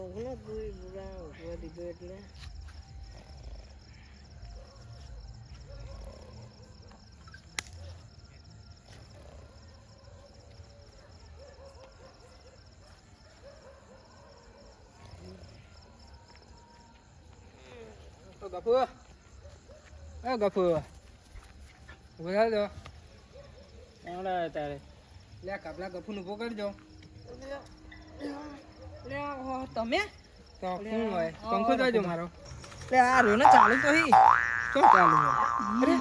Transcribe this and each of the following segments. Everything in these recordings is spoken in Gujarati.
લે સીધો ઊંઘ ને તું ય બુરા ઊંઘવા દીધો એટલે ગફુ એ ગફુ ઊભા જો તારે લે કાપલા ગફુ નું ઓ તમે? તો કોણ હોય? પંખો જોજો મારો. લે આ રહ્યો ને ચાલુ તો હી. શું ચાલુ હોય? અરે.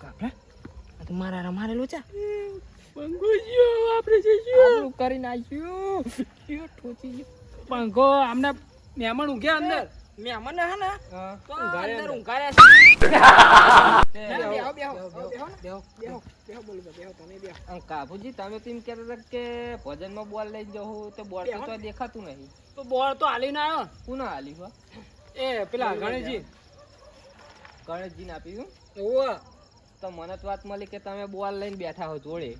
કાપલા આ તો મારા રમારેલું છે. પંખો ગયો આપણે જઈશું. આપણું કરી નાખ્યું. ઠોચી ગયો પંખો આમને મહેમાન ઉગ્યા અંદર. મહેમાન હે ને તો અંદર. છે. કાબુજી તમે તેમ કહેતા હતા કે ભજનમાં બોલ લઈને જવું તો બોલ તો દેખાતું નહીં. તો બોલ તો હાલી ના આવ્યો. કોને આલ્યું હો? એ પેલા ગણેશજી. ગણેશજીને આપ્યું ઓવા તો મને તો વાત મળી કે તમે બોલ લઈને બેઠા હો જોડે.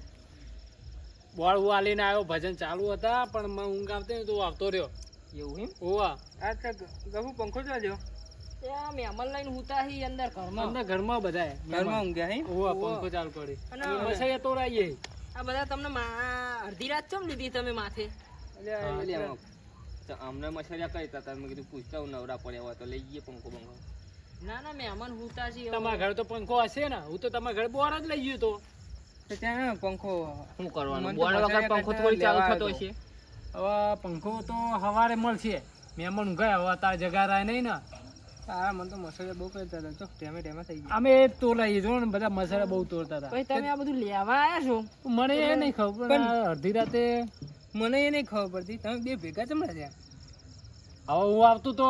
બોલ હું હાલીને આવ્યો. ભજન ચાલુ હતા પણ ઊંઘ આવતી તો આવતો રહ્યો. એવું એમ? ઓવા આ ગભુ પંખો જોજો ત્યાં મહેમાન લઈને હુતા હી અંદર ઘરમાં. અંદર ઘરમાં બધાય ઘરમાં ઊંઘ્યા હે? ઓવા પંખો ચાલુ કરી અને મસાઈ તો રાઈએ આ બધા તમને અડધી રાત ચમ લીધી તમે માથે? અમને કઈ કીધું પૂછતા હું નવરા પડ્યા હોય તો લઈ જઈએ પંખો પંખો ના ના મહેમાન હુતા છે તમારા ઘરે તો પંખો હશે ને. હું તો તમારા ઘર બોર જ લઈ ગયો તો. ત્યાં પંખો શું કરવાનું? વગર પંખો થોડી ચાલુ થતો હતો. હશે. હવે પંખો તો સવારે મળશે. મહેમાન ઊંઘાય હવે તાર જગારાય નહીં ને. હા મને તો મસાલા બહુ કરતા હતા. જો ટેમે ટેમે થઈ ગયા. અમે એ તોલાઈએ જો ને બધા મસાલા બહુ તોડતા હતા. પછી તમે આ બધું લેવા આયા છો? મને એ નહીં ખબર પણ અડધી રાતે મને એ નહીં ખબર પડતી. તમે બે ભેગા ચમડા થયા હવે હું આવતું તો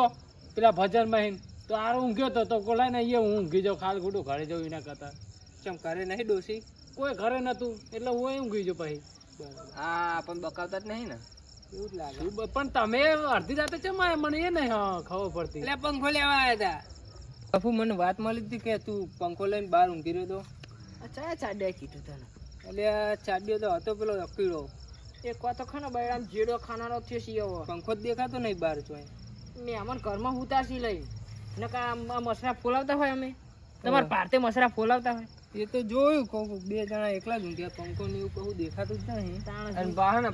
પેલા ભજનમાં તો ઊંઘ્યો તો તો કોલાય ને હું ઊંઘી જાઉં ખાલ ખોટું ઘરે જવું એના કરતા. ચમ ઘરે નહીં ડોસી કોઈ ઘરે નતું એટલે હું ઊંઘી જાઉં પછી. હા પણ બકાવતા જ નહીં ને. જ પણ તમે અડધી રાતે ચમ આયા? મને એ નહીં હા, ખબર પડતી. એટલે પંખો લેવા આવ્યા હતા બાપુ મને વાત મળી હતી કે તું પંખો લઈને બહાર ઊંઘી રહ્યો તો. અચ્છા ચાડ્યા કીધું તને? એટલે આ ચાડ્યો તો હતો પેલો અકીડો એક વાર તો ખનો બૈરામ જેડો ખાનારો થયો છે એવો. પંખો જ દેખાતો નહીં બહાર જોઈ મહેમાન ઘરમાં હુતા છે લઈ નકા મસરા ફોલાવતા હોય અમે? તમારા ભારતે મસરા ફોલાવતા હોય? એ તો જોયું કહું બે જણા એકલા જ ઊંઘ્યા પંખો ને એવું કહું દેખાતું જ નહીં. તાણ અને બહાર ને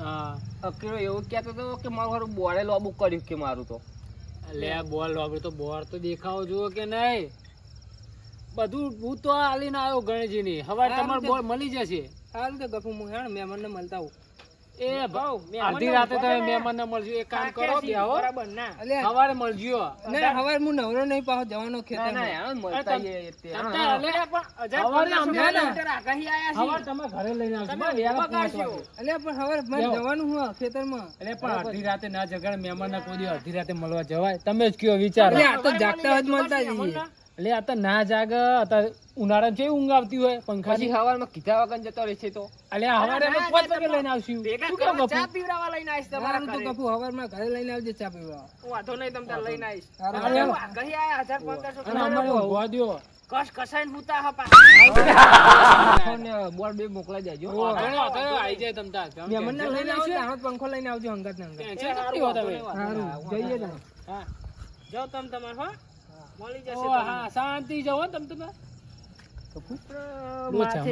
અકેલો એવો કહેતો હતો કે મારું હારું બોળે લોબુ કર્યું કે મારું તો. લે બોલ લોબુ તો બોર તો દેખાવો જુઓ કે નહીં. બધું હું તો આલીને આવ્યો ગણેશજી ની હવે તમારે બોલ મળી જશે. સારું તો ગફું હું હેણ મહેમાન ને મળતા હું એ ભાવ અડધી રાતે તમે મહેમાન ને મળજો એક કામ કરો કે આવો બરાબર ના. સવારે મળજો. ના સવારે હું નવરો નહીં પાહો જવાનો ખેતર ના યાર મળતા સવારે અમે આગાહી આયા છીએ. હવે તમે ઘરે લઈને આવજો. એટલે પણ હવે મને જવાનું હું ખેતરમાં. એટલે પણ અડધી રાતે ના જગાડે મહેમાન ના કોઈ અડધી રાતે મળવા જવાય. તમે જ કયો વિચાર. એટલે આ તો જાગતા જ મળતા જઈએ. એટલે આ તો ના જાગ અત્યારે ઉનાળા છે ઊંઘ આવતી હોય? પંખા પછી હવારમાં કીધા વગર જતો રહેશે તો. અલે હવારે અમે પાંચ વાગે લઈને આવશું. શું કામ કહો ચા? પીવડાવવા લઈને આવીશ તમારા તો. ગફુ હવારમાં ઘરે લઈને આવજે ચા પીવા વાંધો નહીં તમ તાર લઈને આવીશ. તમે આયા હજાર પંદરસો અને અમારે ઊભા દ્યો. કસ કસાઈને હુતા હા પાછા. ફોન ને બોલ બે મોકલાઈ જાજો આઈ જાય તમ તાર. મહેમાનને લઈને આવજો, હાથ પંખો લઈને આવજો અંગત ને હંગાત. જઈએ તમે. હા. જાઓ તમ તમાર હો. મળી જશે હા, શાંતિ જાઓ તમ તમે. તમને. માથે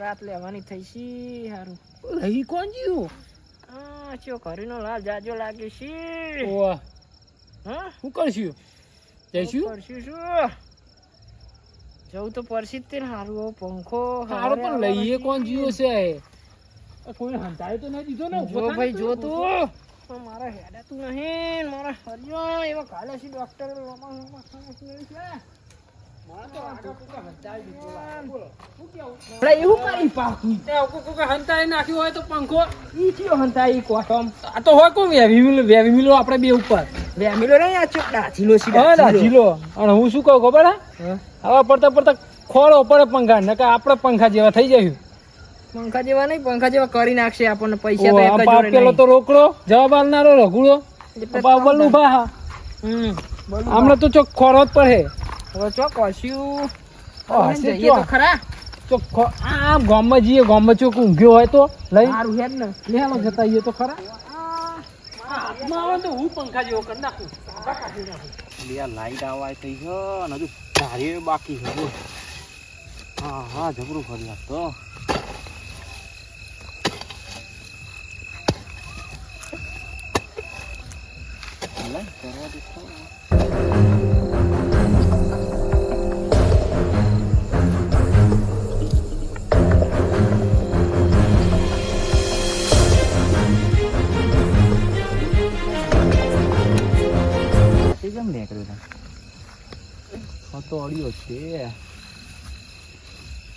રાત લેવાની થઈ છે હારું લઈ કોણ જીવું? ચો ઘરીનો લાલ જાજો લાગે છે ઓહ, હા? શું કરશું? જઈશું? કરશું શું? જવું તો પડશે તે હારું પંખો હારો પણ લઈએ કોણ જીવો છે કોઈ હંતાય તો નહીં દીધો ને જો ભાઈ જો તું. મારા હેડા તું નહીં મારા હરિયો એવા કાલે છે. ડોક્ટર ખોળો પડે પંખા ને આપડે પંખા જેવા થઈ જાય પંખા જેવા નહીં પંખા જેવા કરી નાખશે આપણને પૈસા પેલો તો રોકડો જવાબ આવનારો રઘુડો બલ્લુ ભા હમણાં તો ચોક ખોરો જ પડે. હવે ચો જઈએ તો ખરા. આમ ગામમાં જઈએ ગામમાં ચોક ઊંઘ્યો હોય તો લઈ. સારું હેડ ને. લે જતા આવીએ તો ખરા. હાથમાં આવે તો હું પંખા જેવો કરી નાખું. લાઈટ આવવા થઈ અને હજુ ધારી બાકી છે હા હા જબરું ફરી તો. કરવા કેમ નીકળ્યું તા? હા તો અડિયો છે.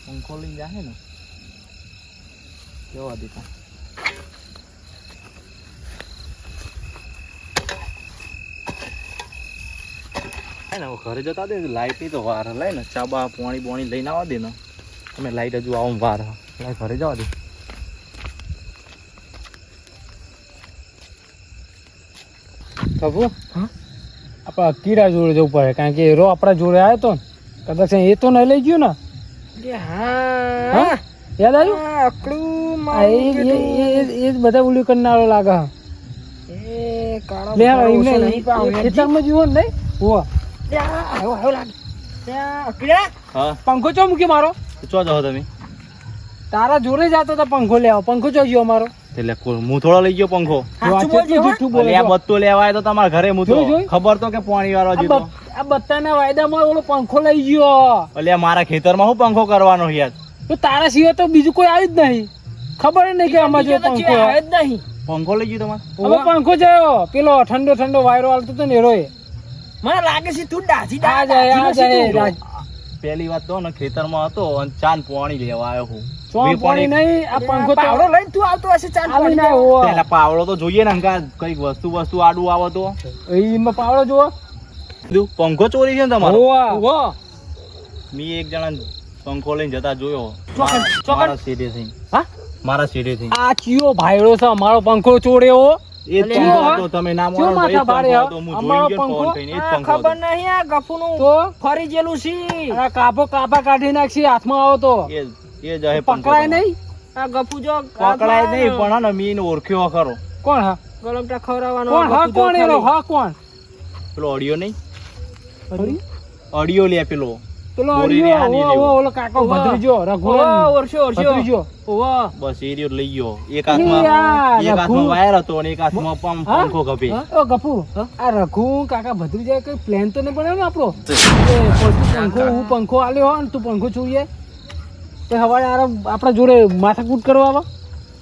પંખો લઈને જાહે ને. કેવા હે હવે ઘરે જતા દે લાઈટની તો વાર હે. લાય ને ચા બા પાણી પાણી લઈને આવવા દે ને. તમે લાઈટ હજુ આવું વાર હે. ઘરે જવા દે. બાબુ આપણે કીડા જોડે જવું પડે કારણ કે એરો આપણા જોડે આવ્યો તો ને કદાચ એ તો નહીં લઈ ગયો ને. હા. યાદ આવ્યું? એ જ બધા ઉલ્યું કરનારો લાગે ખેતરમાં જીવો ને હોવા પંખો ચો મૂક્યો મારો? ચો જાઓ તમે. તારા જોડે જતો તો પંખો લેવા પંખો ચો ગયો મારો એટલે કોણ લઈ ગયો પંખો. બત્તો લેવા તો તમારા ઘરે. ખબર તો કે પાણી વાળો આ જીતો. આ બત્તાના વાયદામાં ઓલો પંખો લઈ ગયો. એટલે મારા ખેતરમાં હું પંખો કરવાનો યાર? તો તારા સિવાય તો બીજું કોઈ આવ્યું જ નહીં. ખબર નહીં કે આમાં જો પંખો છે, આવે જ નહીં. પંખો લઈ ગયો તમારે? હવે પંખો જયો પેલો ઠંડો ઠંડો વાયરો હાલતો હતો ને એરોએ. મને લાગે છે તું જાય આ જાય પહેલી વાત તો ને ખેતરમાં હતો અને ચાન પાણી લેવા આવ્યો હું. ચોમ બે પાણી નહીં આ પંખો પાવડો લઈને તું આવતો હશે ચાલ આવી ના હોવા. પેલા પાવડો તો જોઈએ ને અંકા કંઈક વસ્તુ વસ્તુ આડું આવો તો. પાવડો જુઓ. પંખો ચોરી છે ને તમારો? હોવા. એક જણા પંખો લઈને જતા જોયો. હા? મારા. આ ચિયો ભાઈડો છે અમારો પંખો ચોર્યો એ તમે ખબર. નહીં આ ગફુનું તો? ફરી જેલું છે. આ કાપો કાપા કાઢી નાખશી હાથમાં આવો તો. એ જાય પકડાય નહીં? આ ગફુ જો પકડાય નહીં પણ હા મીન ઓળખ્યો ખરો. કોણ હા? ગલમટા ખવડાવવાનો કોણ હા કોણ એનો હા કોણ? પેલો ઓડિયો નહીં? ઓડિયો લે પેલો. પેલો ઓડિયો ઓલો કાકો ભદ્રીજો ઓવા, ઓરશો ઓરછો. ઓવા. બસ એ રહ્યો લઈ ગયો. એક હાથમાં એક હાથમાં વાયર હતો અને એક હાથમાં પંપ- પંખો ગભે. ઓ ગપુ આ રઘુ કાકા ભદ્રીજા કઈ પ્લાન તો ન બનાવ્યો ને આપણો? પંખો હું પંખો આલ્યો હો ને તું પંખો જોઈએ તો હવારે આરે આપણા જોડે માથાકૂટ કરવા આવા.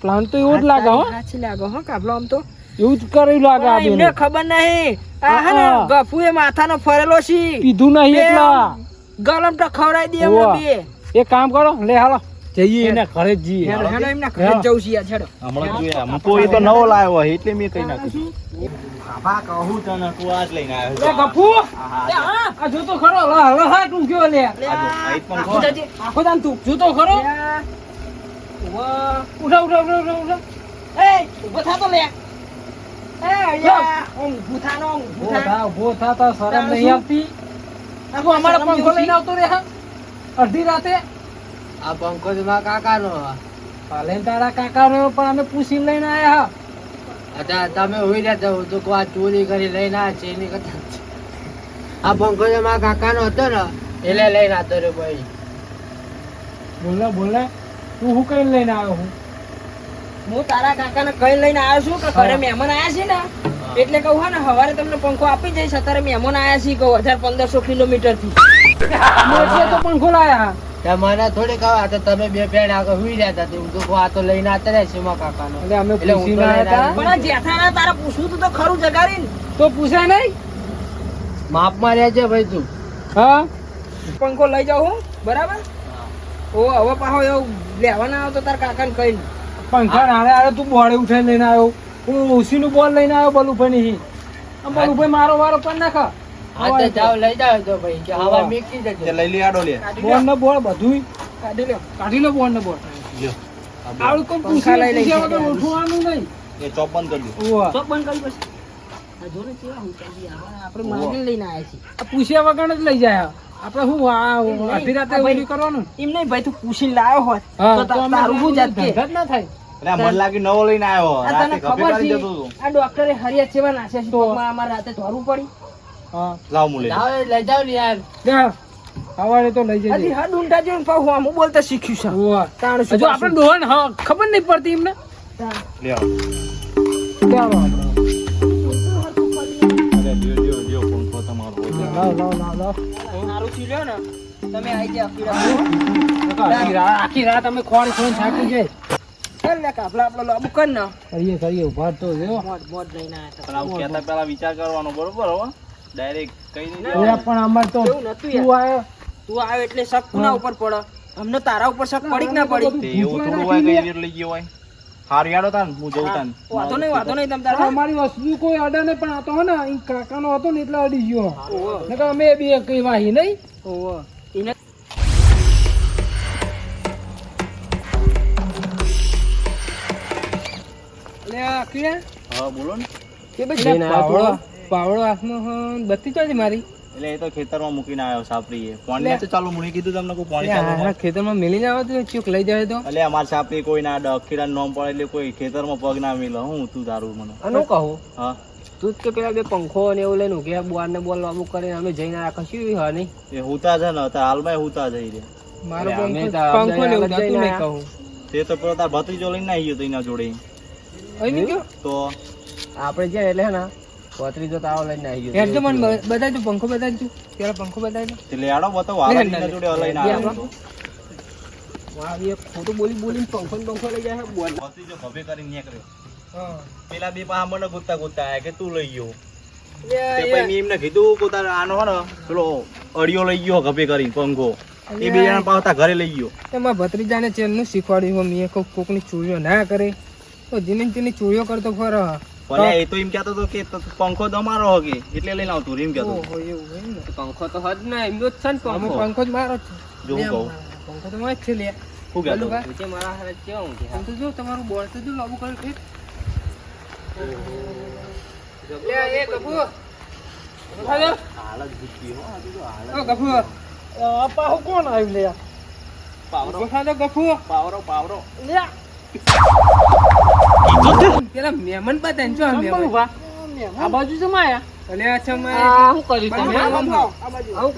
પ્લાન તો એવો જ લાગે હો. સાચી લાગે હો કાબલો આમ તો. એવું જ કરેલું લાગે આ એમને બેને. ખબર નહીં. આ હે ને બાપુ એ માથાનો ફરેલો છે. પીધું નહીં એટલા. એટલા તો ખવડાવી દે એમને બે. એક કામ કરો લે હાલો. જઈએ એને ઘરે જ જઈએ. હેડો, હેડો, એમના ઘરે જ જવું છે યાર, હેડો. હમણાં જોઈએ મૂકો એ તો નવો લાવ્યો એટલે મેં કઈ નાખ્યું. બાપા કહું તને તું આ લઈને આવ્યો લે છે. ગપુ હા, હા, લે હા. આ જોતો ખરો લ લ હા તું કયો લે? જો. આખું દાન તું જોતો ખરો? લ્યા. ઓવા. ઉઠા ઉઠા થા તો લે. અડધી રાતે? આ પંકજ તો કાકા નો હે. તારા કાકા નો પણ અમે પૂછી લઈને આયા તમે હોઈ રહ્યા હું તો આ ચોરી કરી લઈને આ છે એની કથા આ પંખો તો મારા કાકાનો હતો ને એટલે લઈને આવતો રહ્યો ભાઈ. બોલે બોલે તું શું કઈ લઈને આવ્યો હું? હું તારા કાકાને કઈ લઈને આવ્યો છું કે ઘરે. મહેમાન આયા છે ને? એટલે કહું હા ને સવારે તમને પંખો આપી જઈશ અત્યારે મહેમાન આયા છે કહું હજાર પંદરસો કિલોમીટરથી તો પંખો લાયા. તો મને થોડી ખબર આ તો તમે બે ફ્રેન્ડ આગળ હુઈ રહ્યા હતા હું તો આ તો લઈને આવતા રહ્યા સીમા કાકા નો એટલે અમે પૂછી ના પૂછીને તો લઈને આયા પણ જેઠાના તારા પૂછવું તો ખરું જગારી તો પૂછે નહીં? માપમાં રહેજે ભાઈ તું. હા? પંખો લઈ જાઉં હું બરાબર? ઓ હવે પાછો એવું લેવાના આવો તો તાર કાકાને કઈ પંખા નાળે હારે તું બોડે ઉઠાઈ લઈને આવ્યો. હું ઓછી નું બોલ લઈને આવ્યો બલુભાઈ ની બલુભાઈ મારો વારો પણ નાખ. આ તો લઈ જાઓ તો ભાઈ કે હવા મેકી તે લઈ લે આડો લે. કાઢી ને બોલ બધું કાઢી લ્યો. કાઢી લો બોલ ને બોલ. લ્યો. આવડું કોઈ પંખા લઈ લઈ પૂછ્યા વગર ઉઠવાનું નહીં. એ ચોપ બંધ કરી દો. ઉવ્વ. બંધ કરી બસ આ જો ને કેવા હુંકાઈ ગયા. હવે આપણે માગીને લઈને આવ્યા છીએ. પૂછ્યા વગર જ લઈ જાય. આપડે શું અડધી રાતે ઓલી કરવાનું? એમ નહીં ભાઈ તું પૂછી લાવ્યો હોત તો તારું શું જાત કે? ના થાય. એટલે આ નવો લઈને આવ્યો આ રાતે તને ખભે ખબર છે આ ડોક્ટરે હરિયા ચેવા નાખ્યા છે. રાતે ધોરવું પડી હા. લાવ મુલે. લાવો લઈ જાઓ ને યાર. જા. સવારે તો લઈ જજે. હા ડુંડા જોઈને પાછું હું આમ બોલતા શીખ્યું છે. ઉવા. તાણ શું હજુ આપણે ડોહન હા ખબર નહીં પડતી એમને. લે આવ. લે આવ અરે લ્યો, લ્યો, લ્યો, પંખો તમારો લાવ લાવ લાવ લાવ. સારું થયું લ્યો ને? તમે ગયા આખી રાત આખી રાત અમે ખોણ ખોણ થાકી જાય ચાલ ને કાફલા આપણો લાંબુ કર ને. કરીએ કરીએ ઊભા તો જો લઈને પહેલા વિચાર કરવાનો બરોબર હવે ડાયરેક્ટ કઈ નહીં પણ અમાર તો એવું નતું તું આવ્યો તું આવ્યો એટલે શક કોના ઉપર પડે. અમને તારા ઉપર શક પડી ના પડી? એવું થોડું હોય કઈ રીતે લઈ ગયો હોય. હારું યાડો તાન હું જઉં તાન. વાતો નહીં વાતો નહીં તમ તારા. અમારી વસ્તુ કોઈ અડે નહીં પણ આ તો ને ઈ કાકાનો હતો ને એટલે અડી ગયો. નકર અમે બે કઈ વાહી નહીં. ઓહો. ઇને એટલે આ કીડા. હા બોલો ને. કે ભાઈ જઈને આવ્યો પાવડો હાથમાં હં, બત્તી ચાલી મારી? એટલે એ તો ખેતરમાં મૂકીને આવ્યો સાપરીએ. પાણી તો ચાલુ મુની કીધું તમને કોઈ પાણી ચાલુ ખેતરમાં મેલી ના આવે ચૂક લઈ જાય તો. એટલે અમાર સાપરી કોઈ ના ડખીડા નોમ પડે એટલે કોઈ ખેતરમાં પગ ના મિલે. હું તું તારું મને. આનું કહું? હા. તું જ કે પેલા બે પંખો ને એવું લઈને ઉગ્યા બોર ને બોલ અમુક કરીને અમે જઈને આ કશું હા નહીં. એ હુતા છે ને અત્યારે હાલમાં એ હુતા જઈ રહ્યા. મારો પંખો ને એવું અમદાવાદ નહીં કહું. તે તો પેલો તાર ભત્રીજો લઈને આવી ગયો તો એના જોડે. અહીં ગયો? તો? આપણે જ્યાં એટલે હે ને પોતરી તાવ લઈને આવી ગયો. એટલે મને બતાવી તું પંખો બતાવી તું પેલા પંખો બતાવી દે. એટલે આડો બતાવો વાળા જોડે લઈને આવ્યો. ખોટું બોલી બોલી પંખો ને પંખો લઈ જાય બોલ. પોતરી જો ભભે કરીને નીકળ્યો. હા. પેલા બે પા મને ગોતતા ગોતતા આયા કે તું લઈ ગયો. તે પછી મેં એમને કીધું પોતા આનો હો ને પેલો અડિયો લઈ ગયો ગભે કરીને પંખો. એ બે જણા પાવતા ઘરે લઈ ગયો. એમાં ભત્રીજાને ચેનનું શીખવાડ્યું મેં કોક કોકની ચોરીઓ ના કરે. તો જીની તેની ચોરીઓ કરતો ફરો ભલે એ તો એમ કહેતો હતો કે તો પંખો તમારો હકે એટલે લઈને આવતું એમ કહેતો ઓહો એવું હોય ને? પંખો તો હદ ને એમ જ છે ને પંખો. પંખો જ મારો છે. જો હું કહું. પંખો તો મારો જ છે લે. શું કહેતો જે મારા હારે કેવું કે તો જો તમારું બોલ તો જો લાગુ કર્યું છે લે એ ગફુ હાલો. હાલ હો, આ તો હાલ જ. ઓ ગફુ આપા હું કોણ આવ્યું લે? પાવરો. ગફા ગફુ પાવરો પાવરો. લે. પેલા મહેમાન બતાવીને જો મહેમાન. આ બાજુ છે માયા? અલે આ છે માયા આ શું કર્યું તમે? આમ આવો. આવું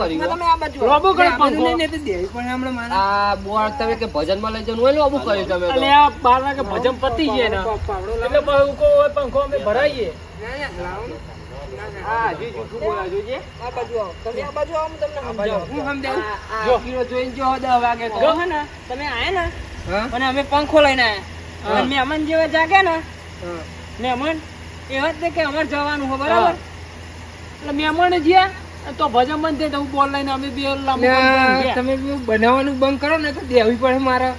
કરે પંખો ને તો દેવી પણ હમણાં મારા આ બોર તમે કે ભજનમાં લઈ જવાનું હોય આવું કર્યું તમે આ બાર વાગે ભજન પતી જાય ને એટલે પંખો હોય પંખો અમે ભરાઈએ. હા જી જૂઠું બોલા જોજે આ બાજુ આવો. તમે આ બાજુ આવો તમને સમજાવું. હું સમજાવું? જો. જોઈને જો 10 વાગે તો. જો. ને? તમે આયા ને? હા. અને અમે પંખો લઈને હા. આયા મહેમાન જેવા જાગે ને મહેમાન એવા જ ને કે અમારે જવાનું હોય બરાબર? એટલે મહેમાન જ્યાં તો ભજન બંધ થાય હું બોલ લઈને અમે બે તમે બનાવવાનું બંધ કરો ને તો દેવી પડે મારા.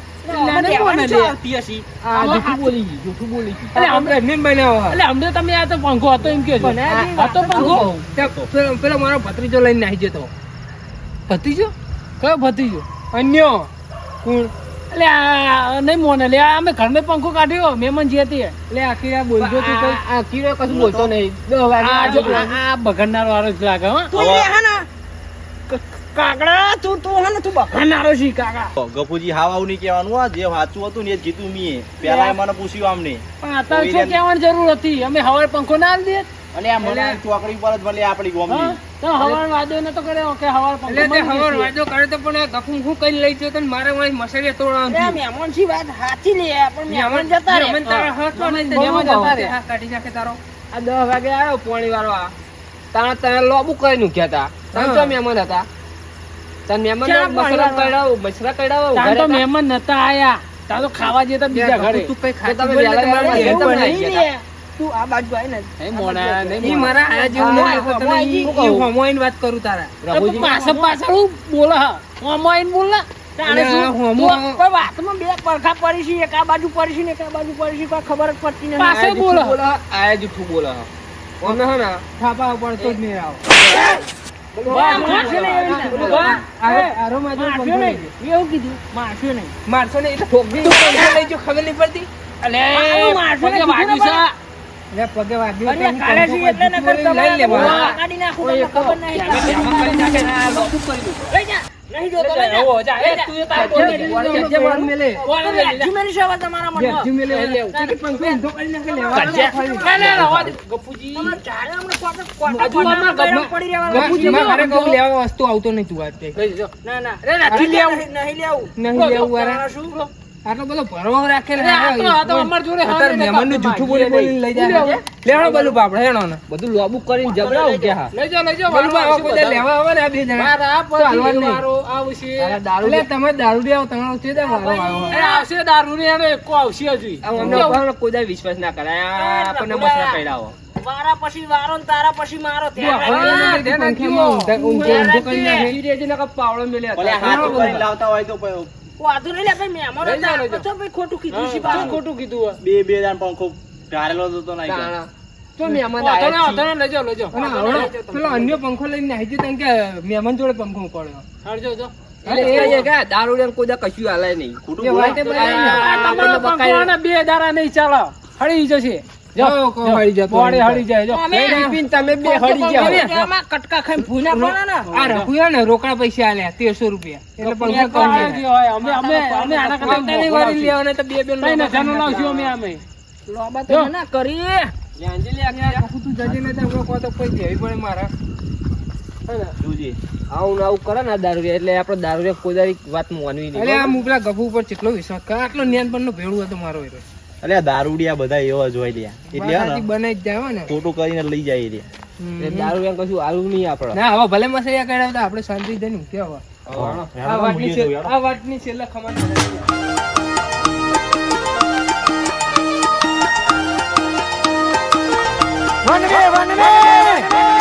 પેલો મારો ભત્રીજો લઈને નાહી જતો. ભત્રીજો? કયો ભત્રીજો? અન્ય. કોણ? એટલે આ નહીં મોને. લે અમે ઘરને પંખો કાઢ્યો. મહેમાન જે હતી એટલે આખી આ બોલજો તું કઈ. આ કીરો કશું બોલતો નહીં. આ બગડનાર. આ આ વાળો જ લાગે હો. તું લે હે ને. કાકડા તું તું હે ને તું બગડનારો છે કાકા ગપુજી હાવ આવું નહીં કહેવાનું હો. જે વાંચું હતું ને એ જ કીધું મીએ. પેલા એ મને પૂછ્યું આમને પણ અત્યારે શું કહેવાની જરૂર હતી? અમે હવારે પંખો ના આલી દે અને આ મને ચોકડી પર જ ભલે આપણી ગોમની તો હવાર વાદો ન તો કર્યો કે હવાર એટલે તે હવાર વાદો કરે તો પણ ગખું હું કઈ લઈ જતો ને મારે વાળી મસાલે તોડવાનું મહેમાનથી વાત હાથી લે પણ મહેમાન જતા રે મહેમાન તારા હાથમાં નહીં તો મહેમાન જતા જતા. રહે. હા, કાઢી નાખે તારો. આ દસ વાગે આવ્યો પોણી વાળો આ. તાણા તને લોબુ કરી મૂક્યા હતા. તમે હા. મહેમાન હતા? તને મહેમાન પોણી કડાવો મસરા કડાવો તાર તો? મહેમાન નતા આયા. તારો તો ખાવા જતા બીજા ઘરે. તું કઈ ખાતા તમે આવી ગયા હતા. તું આ બાજુ આય ને નહીં મોડા, નહીં મારા આયા જેવું નહીં, હા, તને ઈ- હું ઈ કહું. હોમો આઈને વાત કરું તારા. રઘુજી. પાછળ પાછળ હું બોલે હા હોમો બોલ ને તાણે શું? હોમો- વાતમાં બે પરખા પડી છે એક આ બાજુ પડી છે ને એક આ બાજુ પડી છે કોઈ ખબર જ પડતી નથી. જૂઠું બોલે. આયા જૂઠું બોલે હા. અમે હે ને થાપા પડતો જ નહીં આવો. મારશે નહીં. લઈ ગયો. એવું કીધું. મારશે નહીં. મારશો ને એટલે ઠોકવી તું પંખો લઈ જો ખબર નહીં પડતી. અલે મારશો ને પગે વાગ્યું એટલે પગે વાગ્યું અરે તો હું કાલે પંખો એટલે પર નકર લઈ લેવા. તમારા કાઢી નાખું તમને ખબર નહીં લઈ જા નહીં જોતો લઈ જા આવો, જા, એ તું તાર બોલ દે. જે માર મેલે. તમે રાજ્યમેલી સેવા તમારા મનમાં. જે મેલે એટલે કે પંખો ઊંધો કરીને કે લેવા કાઢજે. ના, ના, ના, ગપુજી. તમારે ચારે હમણાં કોટે- કોટા હજુ અમારા કોટા પડી રહેવાના. ગપુજી, મારે કહું લેવા વસ્તુ આવતો નહીં તું વાત તે. ના ના અરે નથી લેવું. નહીં લેવું નહીં લેવું. શું આટલો બધો ભરવો જૂઠું બોલી લઈ જાય બાપડે હેણો ને. બધું લોબુ કરીને લઈ લઈ. બલું લેવા આવે ને આ બે જણા. આ આવશે. દારૂ એટલે તમે દારૂ લેવો તમારો છે તે વારો આવ્યો અરે આવશે દારૂ ને એનો એકો આવશે હજુ. કોઈ વિશ્વાસ ના કરાય આપણને મસરા પડાવો વારા પછી વારો ને તારા પછી મારો. પાવડો મેળ્યા લાવતા હોય તો વાંધો નહીં લે ભાઈ મહેમાનો લઈ જાઓ, હતા. લઈ જાઓ. તો ભાઈ ખોટું કીધું છે શું ખોટું કીધું બે બે દાન પંખો ગારેલો તો નહીં. તો મહેમાન. અને આવડો પેલો અન્ય પંખો લઈને આવી ગયો કે મહેમાન જોડે પંખો પડ્યો હાલજો, જો. દારૂ ને કોઈ કશું હાલે નહીં બે દારા નહીં ચાલો હળી જશે. નહીં. રોકડા પૈસા આલ્યા તેરસો રૂપિયા. એટલે પંખો પંખો કમ આવે જે હોય. અમે અમે અમે આના કરતા પોતાની મોંઘો વાળી લાવશું. લેવાના તો બે બે ત્રણ હજારનો લાવશું અમે આમે. લોબા તો ના કરી તું જજે ને તો હમણાં કહો તો કોઈ દેવી પડે મારા. જોજે. આવું આવું કરે ને દારૂ એટલે આપડે દારૂ વાત માનવી મુગલા ગભુ ઉપર કેટલો વિશ્વાસ કરે? આટલો નિયંત્રણ નો ભેળું હતો મારો અલે દારૂડિયા બધા એવા જ હોય લ્યા. એટલે હે બનાવી જ જાય ને. ખોટું કરીને લઈ જાય રે દારૂ એમ કશું આવું નહીં આપડે ના હવે ભલે મસૈયા કર્યા હતા આપણે શાંતિ થઈને ને કેવા આ વાતની છે આ વાતની છેલ્લે વનવે.